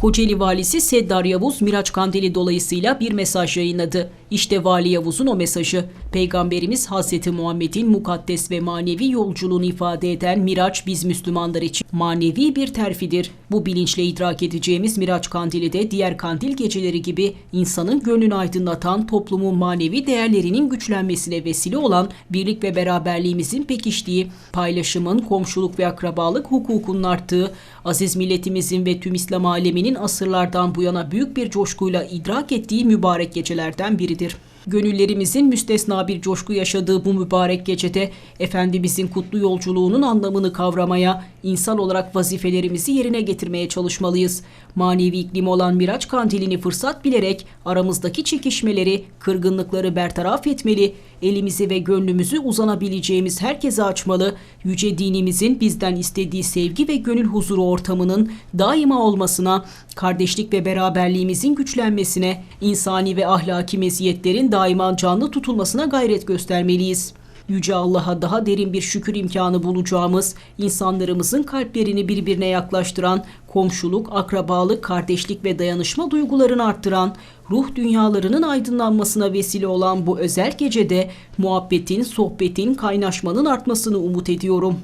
Kocaeli valisi Seddar Yavuz Miraç Kandili dolayısıyla bir mesaj yayınladı. İşte Vali Yavuz'un o mesajı. Peygamberimiz Hazreti Muhammed'in mukaddes ve manevi yolculuğunu ifade eden Miraç biz Müslümanlar için manevi bir terfidir. Bu bilinçle idrak edeceğimiz Miraç Kandili de diğer kandil geceleri gibi insanın gönlünü aydınlatan toplumun manevi değerlerinin güçlenmesine vesile olan birlik ve beraberliğimizin pekiştiği, paylaşımın, komşuluk ve akrabalık hukukunun arttığı, aziz milletimizin ve tüm İslam aleminin asırlardan bu yana büyük bir coşkuyla idrak ettiği mübarek gecelerden biridir. Gönüllerimizin müstesna bir coşku yaşadığı bu mübarek gecede Efendimizin kutlu yolculuğunun anlamını kavramaya, insan olarak vazifelerimizi yerine getirmeye çalışmalıyız. Manevi iklim olan Miraç kandilini fırsat bilerek aramızdaki çekişmeleri, kırgınlıkları bertaraf etmeli, elimizi ve gönlümüzü uzanabileceğimiz herkese açmalı, yüce dinimizin bizden istediği sevgi ve gönül huzuru ortamının daima olmasına, kardeşlik ve beraberliğimizin güçlenmesine, insani ve ahlaki meziyetlerin daima canlı tutulmasına gayret göstermeliyiz. Yüce Allah'a daha derin bir şükür imkanı bulacağımız, insanlarımızın kalplerini birbirine yaklaştıran, komşuluk, akrabalık, kardeşlik ve dayanışma duygularını arttıran, ruh dünyalarının aydınlanmasına vesile olan bu özel gecede muhabbetin, sohbetin, kaynaşmanın artmasını umut ediyorum.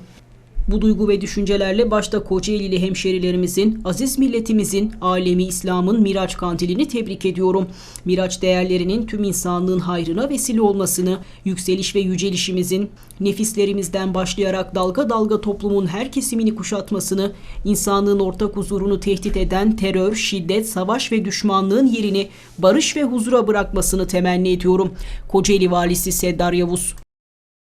Bu duygu ve düşüncelerle başta Kocaeli'li hemşerilerimizin, aziz milletimizin, alemi İslam'ın Miraç kandilini tebrik ediyorum. Miraç değerlerinin tüm insanlığın hayrına vesile olmasını, yükseliş ve yücelişimizin nefislerimizden başlayarak dalga dalga toplumun her kesimini kuşatmasını, insanlığın ortak huzurunu tehdit eden terör, şiddet, savaş ve düşmanlığın yerini barış ve huzura bırakmasını temenni ediyorum. Kocaeli Valisi Seddar Yavuz